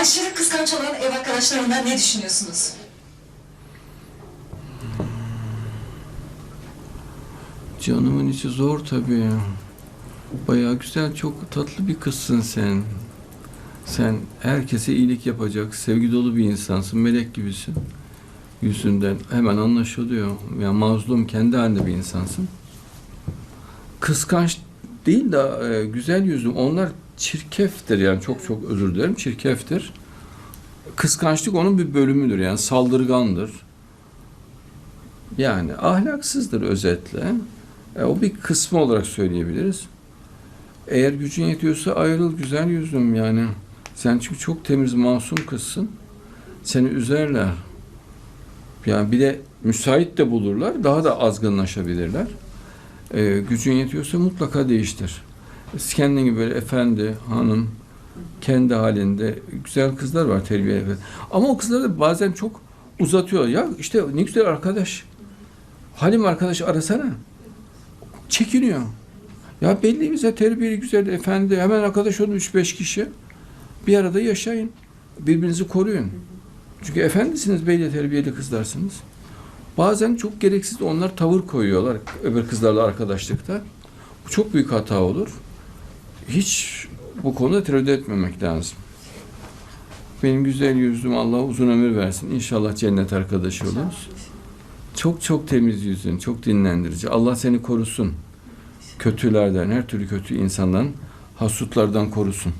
aşırı kıskanç olan ev arkadaşlarından ne düşünüyorsunuz? Canımın içi zor tabii. Bayağı güzel, çok tatlı bir kızsın sen. Sen herkese iyilik yapacak, sevgi dolu bir insansın, melek gibisin. Yüzünden hemen anlaşılıyor. Yani mazlum, kendi halinde bir insansın. Kıskanç değil de e, güzel yüzlü. Onlar çirkeftir yani çok çok özür dilerim, çirkeftir. Kıskançlık onun bir bölümüdür yani saldırgandır. Yani ahlaksızdır özetle. E, o bir kısmı olarak söyleyebiliriz. Eğer gücün yetiyorsa ayrıl güzel yüzüm yani. Sen çünkü çok temiz, masum kızsın. Seni üzerler. Yani bir de müsait de bulurlar. Daha da azgınlaşabilirler. E, gücün yetiyorsa mutlaka değiştir. Kendin gibi böyle efendi, hanım, kendi halinde güzel kızlar var terbiye Ama o kızlar da bazen çok uzatıyor. Ya işte ne güzel arkadaş. Halim arkadaş arasana. Çekiniyor. Ya belli bize terbiyeli güzel efendi hemen arkadaş olun 3-5 kişi. Bir arada yaşayın. Birbirinizi koruyun. Çünkü efendisiniz belli terbiyeli kızlarsınız. Bazen çok gereksiz onlar tavır koyuyorlar öbür kızlarla arkadaşlıkta. Bu çok büyük hata olur. Hiç bu konuda tereddüt etmemek lazım. Benim güzel yüzlüm Allah uzun ömür versin. İnşallah cennet arkadaşı oluruz. Çok çok temiz yüzün, çok dinlendirici. Allah seni korusun. Kötülerden, her türlü kötü insandan, hasutlardan korusun.